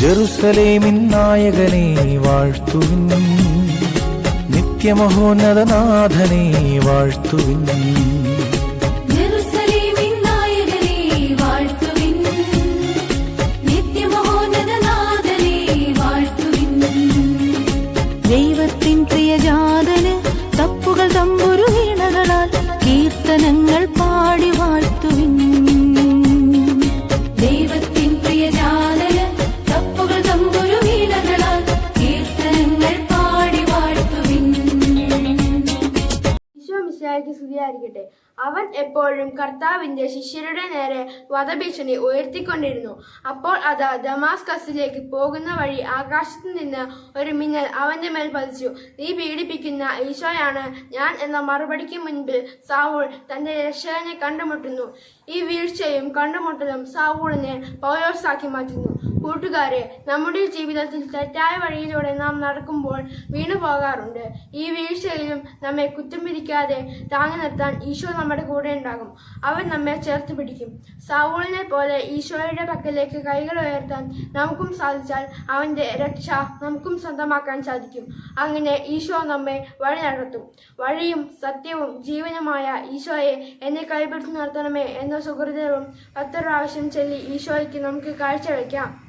ജെറുസലേമിൻ നായകനെ വാഴ്ത്തുവിൻ. നിത്യമഹോന്നതനാഥനെ വാഴ്ത്തുവിൻ. ദൈവത്തിൻ തപ്പുകൾ തമ്പുരു വീണകളാൽ കീർത്തനങ്ങൾ പാടി വാഴ്ത്തുവിൻ. ഈശോ മിശിഹായ്ക്ക് സ്തുതിയായിരിക്കട്ടെ അവൻ എപ്പോഴും കർത്താവിന്റെ ശിഷ്യരുടെ നേരെ വധഭീഷണി ഉയർത്തിക്കൊണ്ടിരുന്നു. അപ്പോൾ അതാ ദമാസ്കസിലേക്ക് പോകുന്ന വഴി ആകാശത്ത് നിന്ന് ഒരു മിന്നൽ അവന്റെ മേൽ പതിച്ചു. നീ പീഡിപ്പിക്കുന്ന ഈശോയാണ് ഞാൻ എന്ന മറുപടിക്ക് മുൻപിൽ സാവൂൾ തന്റെ രക്ഷകനെ കണ്ടുമുട്ടുന്നു. ഈ വീഴ്ചയും കണ്ടുമുട്ടലും സാവൂളിനെ പോയോസാക്കി മാറ്റുന്നു. കൂട്ടുകാരെ നമ്മുടെ ജീവിതത്തിൽ തെറ്റായ വഴിയിലൂടെ നാം നടക്കുമ്പോൾ വീണു പോകാറുണ്ട്. ഈ വീഴ്ചയിലും നമ്മെ കുറ്റം പിരിക്കാതെ താങ്ങി നിർത്താൻ ഈശോ നമ്മുടെ കൂടെ ഉണ്ടാകും. അവൻ നമ്മെ ചേർത്ത് പിടിക്കും. സാവൂളിനെ പോലെ ഈശോയുടെ പക്കലേക്ക് കൈകൾ ഉയർത്താൻ നമുക്കും സാധിച്ചാൽ അവന്റെ രക്ഷ നമുക്കും സ്വന്തമാക്കാൻ സാധിക്കും. അങ്ങനെ ഈശോ നമ്മെ വഴി നടത്തും. വഴിയും സത്യവും ജീവനുമായ ഈശോയെ എന്നെ കൈപിടിച്ച് നിർത്തണമേ എന്ന സുഹൃതവും പത്ത് പ്രാവശ്യം ചൊല്ലി ഈശോയ്ക്ക് നമുക്ക് കാഴ്ചവെക്കാം